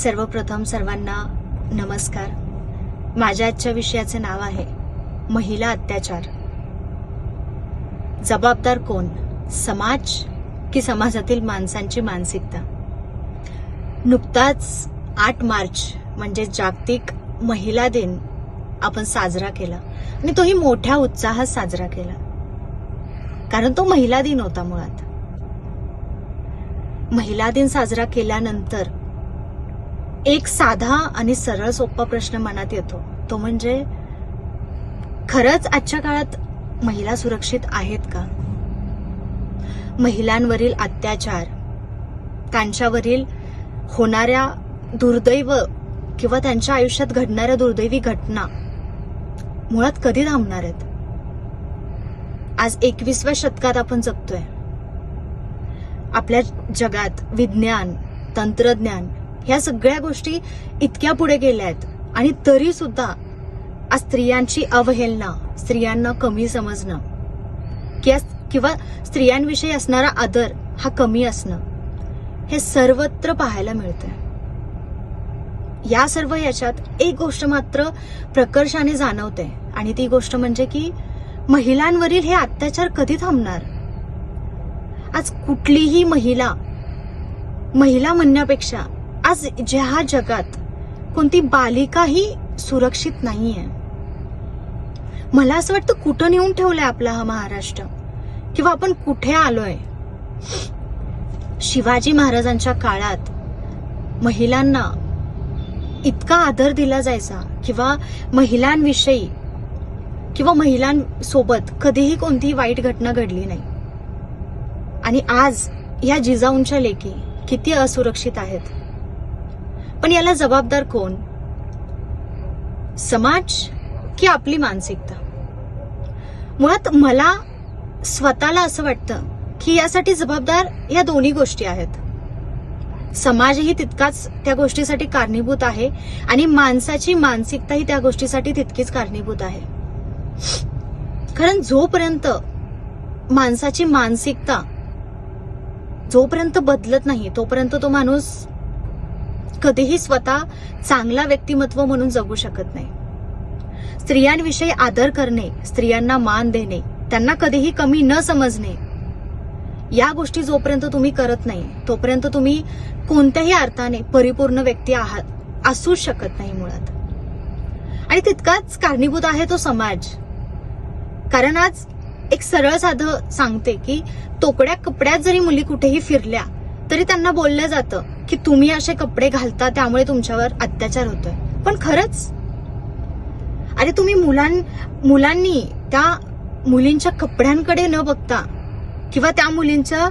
सर्वप्रथम सर्वांना नमस्कार. माझ्या आजच्या विषयाचे नाव आहे महिला अत्याचार. जबाबदार कोण? समाज की समाजातील माणसांची मानसिकता? नुकताच आठ मार्च म्हणजे जागतिक महिला दिन आपण साजरा केला. आणि तोही मोठ्या उत्साहात साजरा केला. कारण तो महिला दिन होता मुळात. महिला दिन साजरा केल्यानंतर एक साधा आणि सरळ सोपा प्रश्न मनात येतो. तो म्हणजे खरंच आजच्या काळात महिला सुरक्षित आहेत का? महिलांवरील अत्याचार त्यांच्यावरील होणाऱ्या दुर्दैव किंवा त्यांच्या आयुष्यात घडणाऱ्या दुर्दैवी घटना मुळात कधी थांबणार आहेत? आज एकविसव्या शतकात आपण जगतोय. आपल्या जगात विज्ञान तंत्रज्ञान ह्या सगळ्या गोष्टी इतक्या पुढे गेल्या आहेत. आणि तरी सुद्धा आज स्त्रियांची अवहेलना स्त्रियांना कमी समजणं किंवा किंवा स्त्रियांविषयी असणारा आदर हा कमी असणं हे सर्वत्र पाहायला मिळतंय. या सर्व याच्यात एक गोष्ट मात्र प्रकर्षाने जाणवते आणि ती गोष्ट म्हणजे की महिलांवरील हे अत्याचार कधी थांबणार? आज कुठलीही महिला महिला म्हणण्यापेक्षा आज ज्या जगात कोणती बालिकाही सुरक्षित नाहीये. मला असं वाटतं कुठं नेऊन ठेवलंय आपला हा महाराष्ट्र? किंवा आपण कुठे आलोय? शिवाजी महाराजांच्या काळात महिलांना इतका आदर दिला जायचा किंवा महिलांविषयी किंवा महिलांसोबत कधीही कोणतीही वाईट घटना घडली नाही. आणि आज या जिजाऊंच्या लेकी किती असुरक्षित आहेत. पण याला जबाबदार कोण? समाज की आपली मानसिकता? मुळात मला स्वतःला असं वाटतं की यासाठी जबाबदार या दोन्ही गोष्टी आहेत. समाजही तितकाच त्या गोष्टीसाठी कारणीभूत आहे आणि माणसाची मानसिकताही त्या गोष्टीसाठी तितकीच कारणीभूत आहे. कारण जोपर्यंत माणसाची मानसिकता जोपर्यंत बदलत नाही तोपर्यंत तो माणूस कधीही स्वतः चांगला व्यक्तिमत्व म्हणून जगू शकत नाही. स्त्रियांविषयी आदर करणे स्त्रियांना मान देणे त्यांना कधीही कमी न समजणे या गोष्टी जोपर्यंत तुम्ही करत नाही तोपर्यंत तुम्ही कोणत्याही अर्थाने परिपूर्ण व्यक्ती आहात असूच शकत नाही मुळात. आणि तितकाच कारणीभूत आहे तो समाज. कारण आज एक सरळ साधं सांगते की तोकड्या कपड्यात जरी मुली कुठेही फिरल्या तरी त्यांना बोललं जातं की तुम्ही असे कपडे घालता त्यामुळे तुमच्यावर अत्याचार होतोय. पण खरंच? अरे तुम्ही मुलां मुलांनी त्या मुलींच्या कपड्यांकडे न बघता किंवा त्या मुलींच्या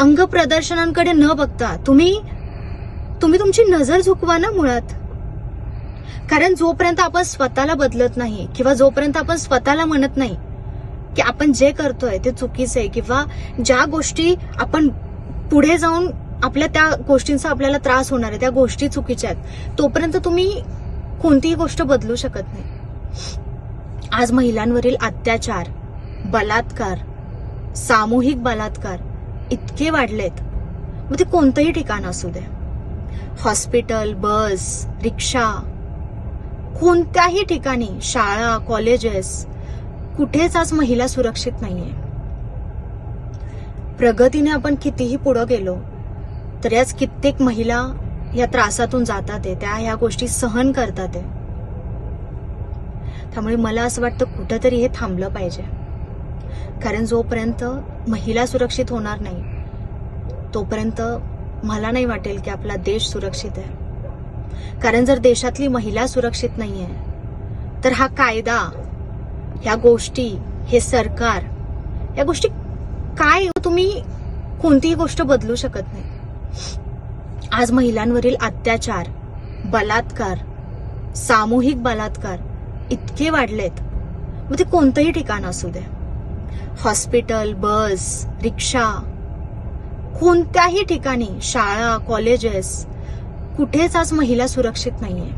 अंग प्रदर्शनांकडे न बघता तुम्ही तुम्ही तुमची नजर झुकवा ना मुळात. कारण जोपर्यंत आपण स्वतःला बदलत नाही किंवा जोपर्यंत आपण स्वतःला म्हणत नाही की आपण जे करतोय ते चुकीचं आहे किंवा ज्या गोष्टी आपण पुढे जाऊन आपल्या त्या गोष्टींचा आपल्याला त्रास होणार आहे त्या गोष्टी चुकीच्या आहेत. तोपर्यंत तुम्ही कोणतीही गोष्ट बदलू शकत नाही. आज महिलांवरील अत्याचार बलात्कार सामूहिक बलात्कार इतके वाढलेत. मग ते कोणतंही ठिकाण असू दे. हॉस्पिटल बस रिक्षा कोणत्याही ठिकाणी शाळा कॉलेजेस कुठेच आज महिला सुरक्षित नाहीये. प्रगतीने आपण कितीही पुढे गेलो तर याच कित्येक महिला या त्रासातून जातात आहे. त्या ह्या गोष्टी सहन करतात आहे. त्यामुळे मला असं वाटतं कुठंतरी हे थांबलं पाहिजे. कारण जोपर्यंत महिला सुरक्षित होणार नाही तोपर्यंत मला नाही वाटेल की आपला देश सुरक्षित आहे. कारण जर देशातली महिला सुरक्षित नाही आहे तर हा कायदा ह्या गोष्टी हे सरकार या गोष्टी काय हो? तुम्ही कोणतीही गोष्ट बदलू शकत नाही. आज महिलांवरील अत्याचार बलात्कार सामूहिक बलात्कार इतके वाढलेत. मग ते कोणतंही ठिकाण असू दे. हॉस्पिटल बस रिक्षा कोणत्याही ठिकाणी शाळा कॉलेजेस कुठेच आज महिला सुरक्षित नाहीये.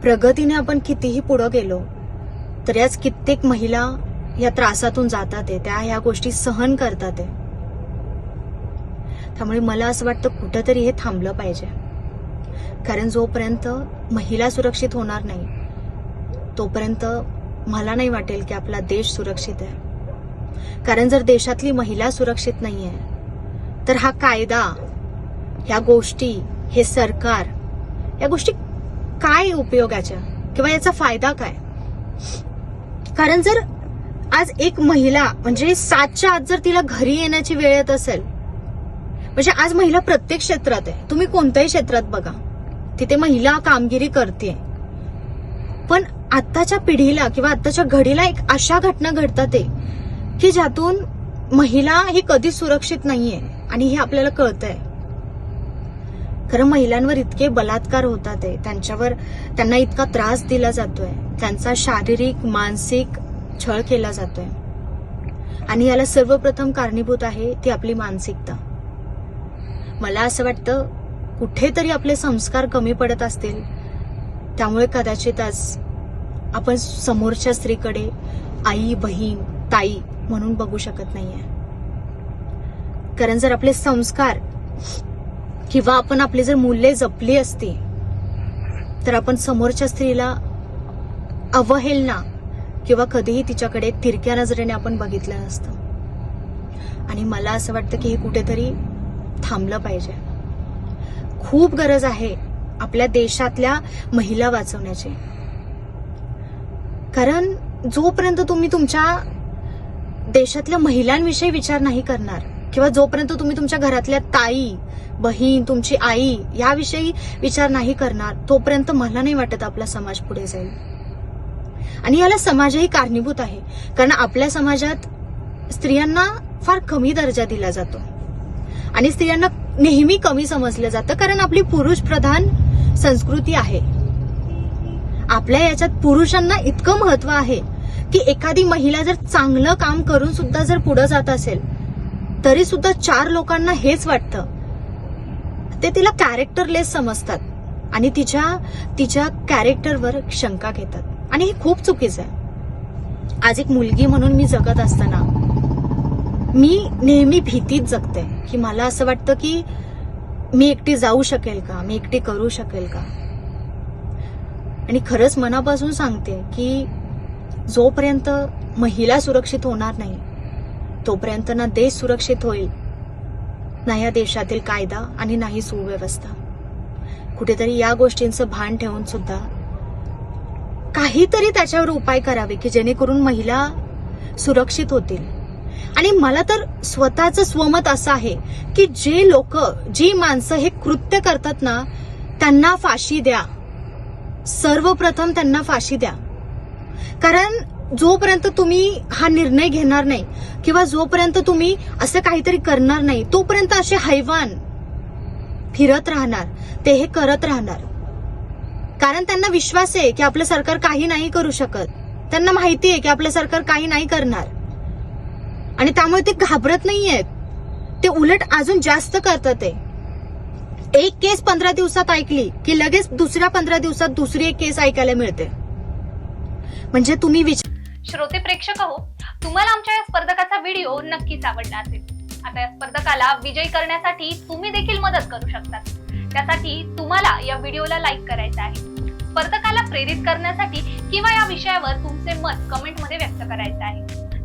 प्रगतीने आपण कितीही पुढे गेलो तरी आज कित्येक महिला या त्रासातून जातात आहे. त्या ह्या गोष्टी सहन करतात आहे. त्यामुळे मला असं वाटतं कुठंतरी हे थांबलं पाहिजे. कारण जोपर्यंत महिला सुरक्षित होणार नाही तोपर्यंत मला नाही वाटेल की आपला देश सुरक्षित आहे. कारण जर देशातली महिला सुरक्षित नाही आहे तर हा कायदा ह्या गोष्टी हे सरकार या गोष्टी काय उपयोगाच्या किंवा याचा फायदा काय? कारण जर आज एक महिला म्हणजे सातच्या आज जर तिला घरी येण्याची वेळ येत असेल म्हणजे आज महिला प्रत्येक क्षेत्रात आहे. तुम्ही कोणत्याही क्षेत्रात बघा. तिथे महिला कामगिरी करते पण आत्ताच्या पिढीला किंवा आत्ताच्या घडीला एक अशा घटना घडतात आहे की ज्यातून महिला ही कधीच सुरक्षित नाहीये आणि हे आपल्याला कळतंय. खरं महिलांवर इतके बलात्कार होतात आहे. त्यांच्यावर त्यांना इतका त्रास दिला जातोय. त्यांचा शारीरिक मानसिक छळ केला जातोय. आणि याला सर्वप्रथम कारणीभूत आहे ती आपली मानसिकता. मला असं वाटतं कुठेतरी आपले संस्कार कमी पडत असतील. त्यामुळे कदाचित आज आपण समोरच्या स्त्रीकडे आई बहीण ताई म्हणून बघू शकत नाहीये. कारण जर आपले संस्कार किंवा आपण आपली जर मूल्ये जपली असती तर आपण समोरच्या स्त्रीला अवहेलना किंवा कधीही तिच्याकडे तिरक्या नजरेने आपण बघितलं नसतं. आणि मला असं वाटतं की हे कुठेतरी थांबलं पाहिजे. खूप गरज आहे आपल्या देशातल्या महिला वाचवण्याची. कारण जोपर्यंत तुम्ही तुमच्या देशातल्या महिलांविषयी विचार नाही करणार किंवा जोपर्यंत तुम्ही तुमच्या घरातल्या ताई बहीण तुमची आई याविषयी विचार नाही करणार तोपर्यंत मला नाही वाटत आपला समाज पुढे जाईल. आणि याला समाजही कारणीभूत आहे कारण आपल्या समाजात स्त्रियांना फार कमी दर्जा दिला जातो. आणि स्त्रियांना नेहमी कमी समजलं जातं कारण आपली पुरुष प्रधान संस्कृती आहे. आपल्या याच्यात पुरुषांना इतकं महत्त्व आहे की एखादी महिला जर चांगलं काम करून सुद्धा जर पुढे जात असेल तरी सुद्धा चार लोकांना हेच वाटतं. ते तिला कॅरेक्टरलेस समजतात आणि तिच्या तिच्या कॅरेक्टरवर शंका घेतात. आणि हे खूप चुकीचं आहे. आज एक मुलगी म्हणून मी जगत असताना मी नेहमी भीतीत जगते की मला असं वाटतं की मी एकटी जाऊ शकेल का? मी एकटी करू शकेल का? आणि खरंच मनापासून सांगते की जोपर्यंत महिला सुरक्षित होणार नाही तोपर्यंत ना देश सुरक्षित होईल ना या देशातील कायदा आणि नाही सुव्यवस्था. कुठेतरी या गोष्टींचं भान ठेवून सुद्धा काहीतरी त्याच्यावर उपाय करावे की जेणेकरून महिला सुरक्षित होतील. आणि मला तर स्वतःचं स्वमत असं आहे की जे लोक जी माणसं हे कृत्य करतात ना त्यांना फाशी द्या. सर्वप्रथम त्यांना फाशी द्या. कारण जोपर्यंत तुम्ही हा निर्णय घेणार नाही किंवा जोपर्यंत तुम्ही असं काहीतरी करणार नाही तोपर्यंत असे हैवान फिरत राहणार ते हे करत राहणार. कारण त्यांना विश्वास आहे की आपलं सरकार काही नाही करू शकत. त्यांना माहिती आहे की आपलं सरकार काही नाही करणार. आणि त्यामुळे ते घाबरत नाहीयेत. ते उलट अजून जास्त करतात ते. एक केस पंधरा दिवसात ऐकली की लगेच दुसऱ्या पंधरा दिवसात दुसरी एक केस ऐकायला मिळते. म्हणजे तुम्ही विचार श्रोते प्रेक्षक हो तुम्हाला आमच्या या स्पर्धकाचा व्हिडिओ नक्कीच आवडला असेल. आता या स्पर्धकाला विजयी करण्यासाठी तुम्ही देखील मदत करू शकता. त्यासाठी तुम्हाला या व्हिडिओला लाईक करायचं आहे. स्पर्धकाला प्रेरित करण्यासाठी किंवा या विषयावर तुमचे मत कमेंटमध्ये व्यक्त करायचं आहे.